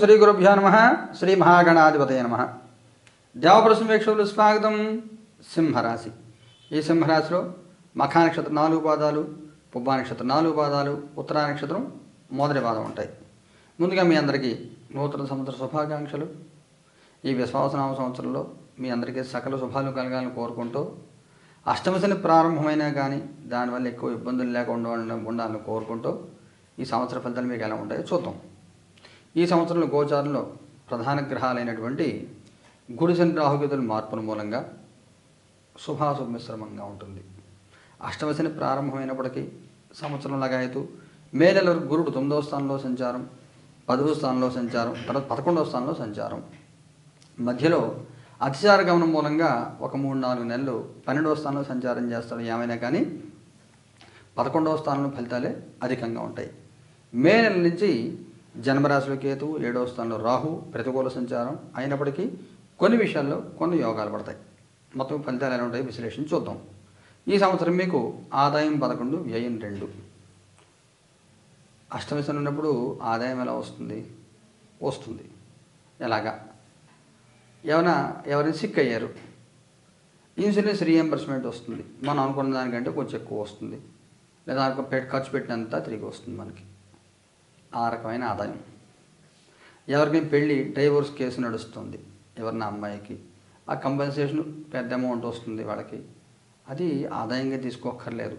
శ్రీ గురుభ్యో నమ శ్రీ మహాగణాధిపతయ నమ. దేవప్రసంవేక్షకులు స్వాగతం సింహరాశి. ఈ సింహరాశిలో మఖా నక్షత్రం నాలుగు పాదాలు పుబ్బా నక్షత్రం నాలుగు పాదాలు ఉత్తరా నక్షత్రం మొదటి పాదం ఉంటాయి. ముందుగా మీ అందరికీ నూతన సంవత్సర శుభాకాంక్షలు. ఈ విశ్వాసనామ సంవత్సరంలో మీ అందరికీ సకల శుభాలు కలగాలని కోరుకుంటూ అష్టమశని ప్రారంభమైనా కానీ దానివల్ల ఎక్కువ ఇబ్బందులు లేకుండా ఉండాలని కోరుకుంటూ ఈ సంవత్సర ఫలితాలు మీకు ఎలా ఉంటాయో చూద్దాం. ఈ సంవత్సరంలో గోచారంలో ప్రధాన గ్రహాలైనటువంటి గుడిశని రాహుగతుల మార్పుల మూలంగా శుభాశుభ మిశ్రమంగా ఉంటుంది. అష్టవశని ప్రారంభమైనప్పటికీ సంవత్సరం లగాయతూ మే నెల గురుడు తొమ్మిదవ స్థానంలో సంచారం పదవ స్థానంలో సంచారం తర్వాత పదకొండవ స్థానంలో సంచారం. మధ్యలో అతిచార గమనం మూలంగా ఒక మూడు నాలుగు నెలలు పన్నెండవ స్థానంలో సంచారం చేస్తాడు. ఏమైనా కానీ పదకొండవ స్థానంలో ఫలితాలే అధికంగా ఉంటాయి. మే నెల నుంచి జన్మరాశిలో కేతువు ఏడవ స్థానంలో రాహు ప్రతికూల సంచారం అయినప్పటికీ కొన్ని విషయాల్లో కొన్ని యోగాలు పడతాయి. మొత్తం ఫలితాలు ఎలా ఉంటాయి విశ్లేషణ చూద్దాం. ఈ సంవత్సరం మీకు ఆదాయం పదకొండు వ్యయం రెండు. అష్టమిశం ఉన్నప్పుడు ఆదాయం ఎలా వస్తుంది? వస్తుంది. ఎలాగా? ఏమైనా ఎవరైనా సిక్ అయ్యారు? ఇన్సూరెన్స్ రీఎంబర్స్మెంట్ వస్తుంది. మనం అనుకున్న దానికంటే కొంచెం ఎక్కువ వస్తుంది. లేదా అనుకో ఖర్చు పెట్టినంత తిరిగి వస్తుంది మనకి. ఆ రకమైన ఆదాయం. ఎవరికి పెళ్ళి డైవోర్స్ కేసు నడుస్తుంది ఎవరిన అమ్మాయికి. ఆ కంపెన్సేషన్ పెద్ద అమౌంట్ వస్తుంది వాళ్ళకి. అది ఆదాయంగా తీసుకోక్కర్లేదు.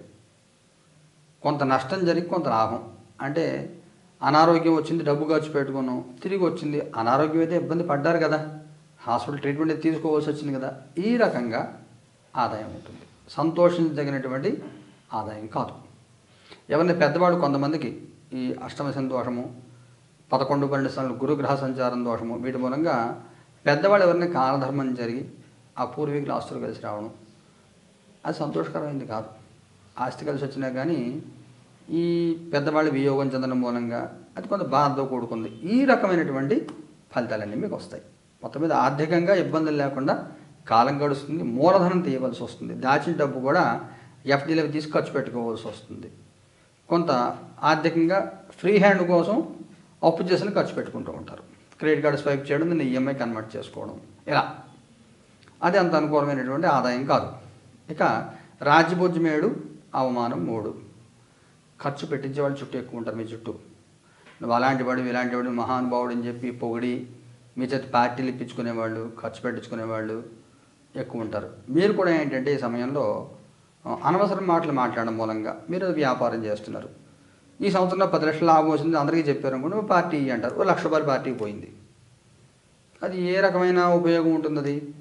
కొంత నష్టం జరిగి కొంత లాభం. అంటే అనారోగ్యం వచ్చింది డబ్బు ఖర్చు పెట్టుకున్నాం తిరిగి వచ్చింది అనారోగ్యం అయితే ఇబ్బంది పడ్డారు కదా. హాస్పిటల్ ట్రీట్మెంట్ అయితే తీసుకోవాల్సి వచ్చింది కదా. ఈ రకంగా ఆదాయం ఉంటుంది. సంతోషించదగినటువంటి ఆదాయం కాదు. ఎవరిని పెద్దవాళ్ళు కొంతమందికి ఈ అష్టమ దోషము పదకొండు పన్నెండు స్థానాలు గురుగ్రహ సంచారం దోషము వీటి మూలంగా పెద్దవాళ్ళు ఎవరిని కాలధర్మం జరిగి ఆ పూర్వీకులు ఆస్తులు కలిసి రావడం. అది సంతోషకరమైంది కాదు. ఆస్తి కలిసి వచ్చినా కానీ ఈ పెద్దవాళ్ళ వియోగం చెందడం మూలంగా అది కొంత బాధతో కూడుకుంది. ఈ రకమైనటువంటి ఫలితాలన్నీ మీకు వస్తాయి. మొత్తం మీద ఆర్థికంగా ఇబ్బందులు లేకుండా కాలం గడుస్తుంది మూలధనం తీయవలసి వస్తుంది. దాచిన డబ్బు కూడా ఎఫ్డీలో తీసి ఖర్చు పెట్టుకోవాల్సి వస్తుంది. కొంత ఆర్థికంగా ఫ్రీ హ్యాండ్ కోసం అప్పు చేసిన ఖర్చు పెట్టుకుంటూ ఉంటారు. క్రెడిట్ కార్డు స్వైప్ చేయడం దీన్ని ఈఎంఐ కన్వర్ట్ చేసుకోవడం. ఇలా. అది అంత అనుకూలమైనటువంటి ఆదాయం కాదు. ఇక రాజ్యభోజ్యమేడు అవమానం మూడు. ఖర్చు పెట్టించే వాళ్ళు చుట్టూ ఎక్కువ ఉంటారు మీ చుట్టూ. నువ్వు అలాంటి వాడు ఇలాంటి వాడు మహానుభావుడు అని చెప్పి పొగిడి మీ చేత పార్టీలు ఇప్పించుకునేవాళ్ళు ఖర్చు పెట్టించుకునేవాళ్ళు ఎక్కువ ఉంటారు. మీరు కూడా ఏంటంటే ఈ సమయంలో అనవసరం మాటలు మాట్లాడడం మూలంగా మీరు వ్యాపారం చేస్తున్నారు. ఈ సంవత్సరంలో పది లక్షల లాభం వచ్చింది అందరికీ చెప్పారు అనుకోండి పార్టీ అంటారు. ఓ లక్ష రూపాయలు పార్టీకి పోయింది. అది ఏ రకమైన ఉపయోగం ఉంటుంది అది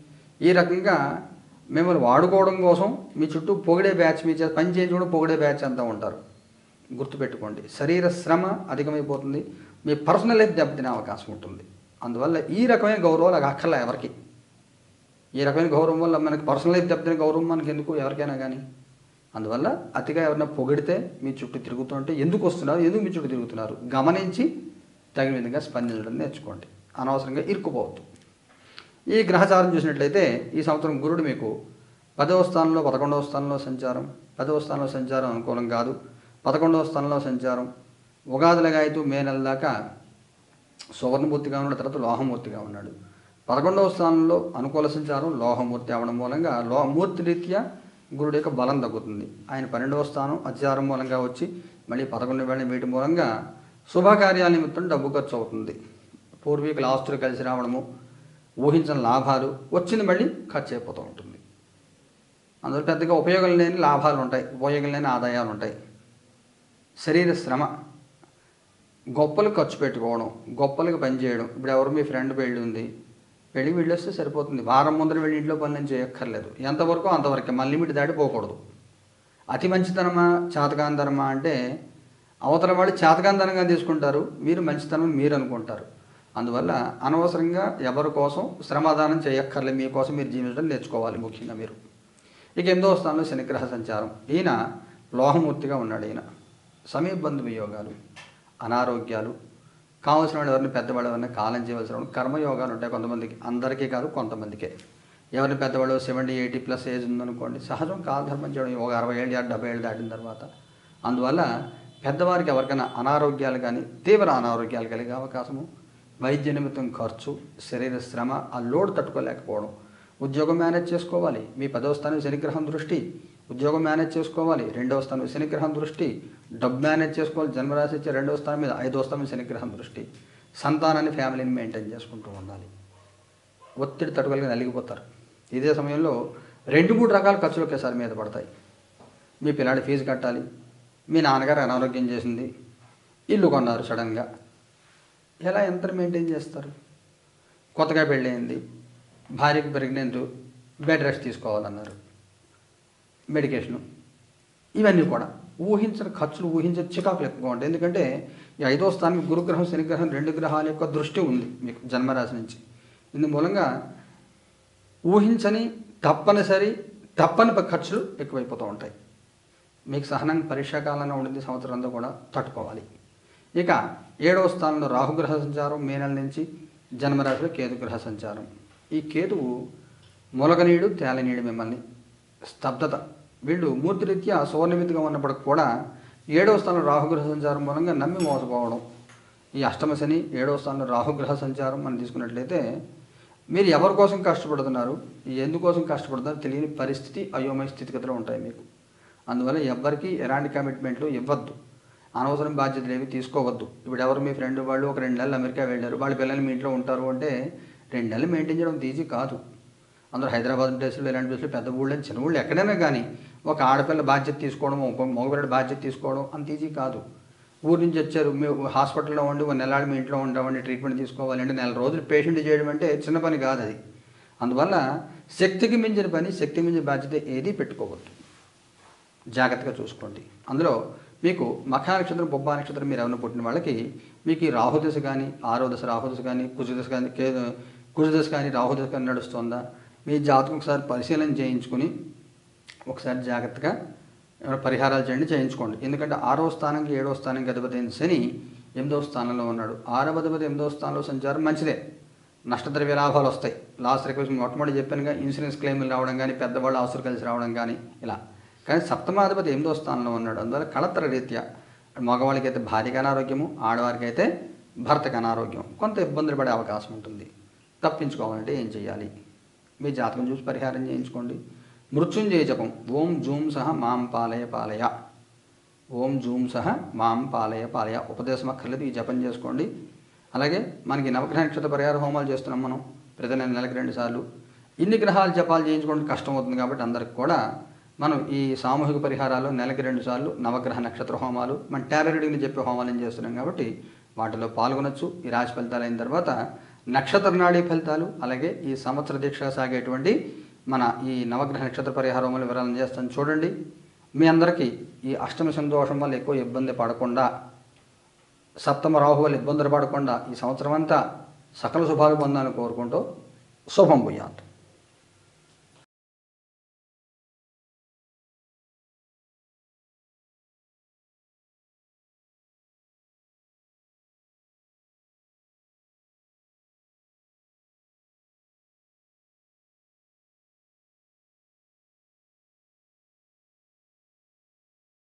ఈ రకంగా మిమ్మల్ని వాడుకోవడం కోసం మీ చుట్టూ పొగిడే బ్యాచ్ మీ చేసి పని చేయించి కూడా పొగిడే బ్యాచ్ అంతా ఉంటారు. గుర్తుపెట్టుకోండి శరీర శ్రమ అధికమైపోతుంది మీ పర్సనల్ లైఫ్ దెబ్బతినే అవకాశం ఉంటుంది. అందువల్ల ఈ రకమైన గౌరవాలు అక్కర్లే ఎవరికి. ఈ రకమైన గౌరవం వల్ల మనకి పర్సనల్ లైఫ్ దెబ్బతిన గౌరవం మనకి ఎందుకు ఎవరికైనా కానీ అందువల్ల అతిగా ఎవరైనా పొగిడితే మీ చుట్టూ తిరుగుతుంటే ఎందుకు వస్తున్నారు? ఎందుకు మీ చుట్టూ తిరుగుతున్నారు? గమనించి తగిన విధంగా స్పందించడం నేర్చుకోండి. అనవసరంగా ఇరుక్కుపోవద్దు. ఈ గ్రహచారం చూసినట్లయితే ఈ సంవత్సరం గురుడు మీకు పదవ స్థానంలో పదకొండవ స్థానంలో సంచారం పదవ స్థానంలో సంచారం అనుకూలం కాదు. పదకొండవ స్థానంలో సంచారం. ఉగాదిలగా అయితే మే నెల దాకా సువర్ణమూర్తిగా ఉన్నాడు తర్వాత లోహమూర్తిగా ఉన్నాడు. పదకొండవ స్థానంలో అనుకూల సంచారం లోహమూర్తి అవడం మూలంగా లోహమూర్తి రీత్యా గురుడు యొక్క బలం తగ్గుతుంది. ఆయన పన్నెండవ స్థానం అత్యారం మూలంగా వచ్చి మళ్ళీ పదకొండు వేల వీటి మూలంగా శుభకార్యాల నిమిత్తం డబ్బు ఖర్చు అవుతుంది. పూర్వీకుల ఆస్తులు కలిసి రావడము ఊహించిన లాభాలు వచ్చింది మళ్ళీ ఖర్చు అయిపోతూ ఉంటుంది. అందులో పెద్దగా ఉపయోగం లేని లాభాలు ఉంటాయి ఉపయోగం లేని ఆదాయాలు ఉంటాయి. శరీర శ్రమ గొప్పలు ఖర్చు పెట్టుకోవడం గొప్పలకు పనిచేయడం ఇప్పుడు ఎవరు మీ ఫ్రెండ్ పెళ్ళి ఉంది పెళ్ళి వీళ్ళొస్తే సరిపోతుంది. వారం ముందర వెళ్ళి ఇంట్లో పనులు చేయక్కర్లేదు. ఎంతవరకు అంతవరకే. మన లిమిట్ దాటిపోకూడదు అతి మంచితనమా చాతకాంతనమా అంటే అవతల వాళ్ళు చాతకాంతనంగా తీసుకుంటారు. మీరు మంచితనం మీరు అనుకుంటారు. అందువల్ల అనవసరంగా ఎవరి కోసం శ్రమదానం చేయక్కర్లేదు మీకోసం మీరు జీవించడం నేర్చుకోవాలి ముఖ్యంగా మీరు. ఇక ఎనిమిదవ స్థానంలో శనిగ్రహ సంచారం. ఈయన లోహమూర్తిగా ఉన్నాడు ఈయన. సమీబంధు వియోగాలు అనారోగ్యాలు కావలసిన వాళ్ళు ఎవరిని పెద్దవాళ్ళు ఎవరిని కాలం చేయవలసిన కర్మయోగాలు ఉంటాయి కొంతమందికి. అందరికీ కాదు కొంతమందికే. ఎవరిని పెద్దవాళ్ళు సెవెంటీ ఎయిటీ ప్లస్ ఏజ్ ఉందనుకోండి సహజం కాలధర్మం చేయడం ఒక అరవై ఏళ్ళు డెబ్బై ఏళ్ళు దాటిన తర్వాత. అందువల్ల పెద్దవారికి ఎవరికైనా అనారోగ్యాలు కానీ తీవ్ర అనారోగ్యాలు కలిగే అవకాశము వైద్య నిమిత్తం ఖర్చు శరీర శ్రమ ఆ లోడ్ తట్టుకోలేకపోవడం. ఉద్యోగం మేనేజ్ చేసుకోవాలి. మీ పదవ స్థానం శనిగ్రహం దృష్టి. ఉద్యోగం మేనేజ్ చేసుకోవాలి రెండవ స్థానం శనిగ్రహం దృష్టి. డబ్బు మేనేజ్ చేసుకోవాలి జన్మరాశి ఇచ్చే రెండవ స్థానం మీద ఐదవ స్థానం శనిగ్రహం దృష్టి. సంతానాన్ని ఫ్యామిలీని మెయింటైన్ చేసుకుంటూ ఉండాలి. ఒత్తిడి తట్టుకోలేక నలిగిపోతారు. ఇదే సమయంలో రెండు మూడు రకాల ఖర్చులు ఒకేసారి మీద పడతాయి. మీ పిల్లాడి ఫీజు కట్టాలి మీ నాన్నగారు అనారోగ్యం చేసింది ఇల్లు కొన్నారు సడన్గా. ఎలా ఎంత మెయింటైన్ చేస్తారు? కొత్తగా పెళ్ళయింది భార్యకు పెరిగినందు బెడ్ రెస్ట్ తీసుకోవాలన్నారు. మెడికేషను. ఇవన్నీ కూడా. ఊహించిన ఖర్చులు ఊహించే చికాకులు ఎక్కువగా ఉంటాయి. ఎందుకంటే ఈ ఐదో స్థానం గురుగ్రహం శనిగ్రహం రెండు గ్రహాల యొక్క దృష్టి ఉంది మీకు జన్మరాశి నుంచి. ఇందు మూలంగా ఊహించని తప్పనిసరి తప్పని ఖర్చులు ఎక్కువైపోతూ ఉంటాయి. మీకు సహనంగా పరీక్షాకాలంలో ఉండింది సంవత్సరం అంతా కూడా తట్టుకోవాలి. ఇక ఏడవ స్థానంలో రాహుగ్రహ సంచారం మే నెల నుంచి జన్మరాశిలో కేతుగ్రహ సంచారం. ఈ కేతువు మొలగనీయుడు తేలనీయుడు మిమ్మల్ని స్తబ్దత వీళ్ళు మూర్తిరీత్యా సువర్ణమితిగా ఉన్నప్పటికి కూడా ఏడవ స్థానంలో రాహుగ్రహ సంచారం మూలంగా నమ్మి మోసపోవడం. ఈ అష్టమ శని ఏడవ స్థానంలో రాహుగ్రహ సంచారం మనం తీసుకున్నట్లయితే మీరు ఎవరి కోసం కష్టపడుతున్నారు? ఎందుకోసం కష్టపడుతున్నారు? తెలియని పరిస్థితి అయోమయ స్థితిగతిలో ఉంటాయి మీకు. అందువల్ల ఎవ్వరికీ ఎలాంటి కమిట్మెంట్లు ఇవ్వద్దు. అనవసరం బాధ్యతలు ఏవి తీసుకోవద్దు. ఇప్పుడు ఎవరు మీ ఫ్రెండ్ వాళ్ళు ఒక రెండు నెలలు అమెరికా వెళ్ళారు వాళ్ళ పిల్లలు మీ ఇంట్లో ఉంటారు అంటే రెండు నెలలు మెయింటైన్ చేయడం ఈజీ కాదు. అందరూ హైదరాబాద్ ప్లేసులు ఇలాంటి ప్లేసులు పెద్ద ఊళ్ళో చిన్న ఊళ్ళు ఎక్కడైనా కానీ ఒక ఆడపిల్ల బాధ్యత తీసుకోవడం ఒక మగపిల్లడి బాధ్యత తీసుకోవడం అంత ఈజీ కాదు. ఊరు నుంచి వచ్చారు మీ హాస్పిటల్లో ఉండి ఒక నెలాడు మీ ఇంట్లో ఉండవండి ట్రీట్మెంట్ తీసుకోవాలి అంటే నెల రోజులు పేషెంట్ చేయడం అంటే చిన్న పని కాదు అది. అందువల్ల శక్తికి మించిన పని శక్తికి మించిన బాధ్యత ఏదీ పెట్టుకోవద్దు. జాగ్రత్తగా చూసుకోండి. అందులో మీకు మఖా నక్షత్రం బొబ్బా నక్షత్రం మీరు ఎవరైనా పుట్టిన వాళ్ళకి మీకు ఈ రాహుదశ కానీ ఆరో దశ రాహుదశ కానీ కుజదశ కానీ కే కుజదశ కానీ రాహుదశ కానీ నడుస్తుందా? మీ జాతకం ఒకసారి పరిశీలన చేయించుకుని ఒకసారి జాగ్రత్తగా ఏమైనా పరిహారాలు చేయండి చేయించుకోండి. ఎందుకంటే ఆరో స్థానంకి ఏడో స్థానంకి అధిపతి శని ఎనిమిదవ స్థానంలో ఉన్నాడు. ఆరవ అధిపతి ఎనిమిదవ స్థానంలో సంచారం మంచిదే. నష్టద్రవ్య లాభాలు వస్తాయి. లాస్ట్ రిక్వెస్ట్ మొట్టమొదటి చెప్పానుగా ఇన్సూరెన్స్ క్లెయిమ్లు రావడం కానీ పెద్దవాళ్ళు అవసరం కలిసి రావడం కానీ ఇలా. కానీ సప్తమాధిపతి ఎనిమిదో స్థానంలో ఉన్నాడు. అందువల్ల కళత్ర రీత్యా మగవాళ్ళకి అయితే భార్యకి అనారోగ్యము ఆడవారికి అయితే భర్తకి అనారోగ్యం. కొంత ఇబ్బందులు పడే అవకాశం ఉంటుంది. తప్పించుకోవాలంటే ఏం చేయాలి? మీ జాతకం చూసి పరిహారం చేయించుకోండి. మృత్యుంజయ జపం ఓం జూం సహ మాం పాలయ పాలయ. ఓం జూం సహ మాం పాలయ పాలయ. ఉపదేశం అక్కర్లేదు ఈ జపం చేసుకోండి. అలాగే మనకి నవగ్రహ నక్షత్ర పరిహార హోమాలు చేస్తున్నాం మనం ప్రతి నెల నెలకి రెండు సార్లు. ఇన్ని గ్రహాలు జపాలు చేయించుకోవడం కష్టం అవుతుంది కాబట్టి అందరికి కూడా మనం ఈ సామూహిక పరిహారాలు నెలకి రెండు సార్లు నవగ్రహ నక్షత్ర హోమాలు మన టారరీడింగ్ని చెప్పే హోమాలు ఏం చేస్తున్నాం కాబట్టి వాటిలో పాల్గొనొచ్చు. ఈ రాశి ఫలితాలు అయిన తర్వాత నక్షత్ర నాడీ ఫలితాలు అలాగే ఈ సంవత్సర దీక్ష సాగేటువంటి మన ఈ నవగ్రహ నక్షత్ర పరిహార వివరాలు చేస్తాను. చూడండి మీ అందరికీ ఈ అష్టమ సంతోషం వల్ల ఎక్కువ ఇబ్బంది పడకుండా సప్తమ రాహు వల్ల ఇబ్బందులు పడకుండా ఈ సంవత్సరం అంతా సకల శుభాలు పొందాలని కోరుకుంటూ శుభం పోయాత్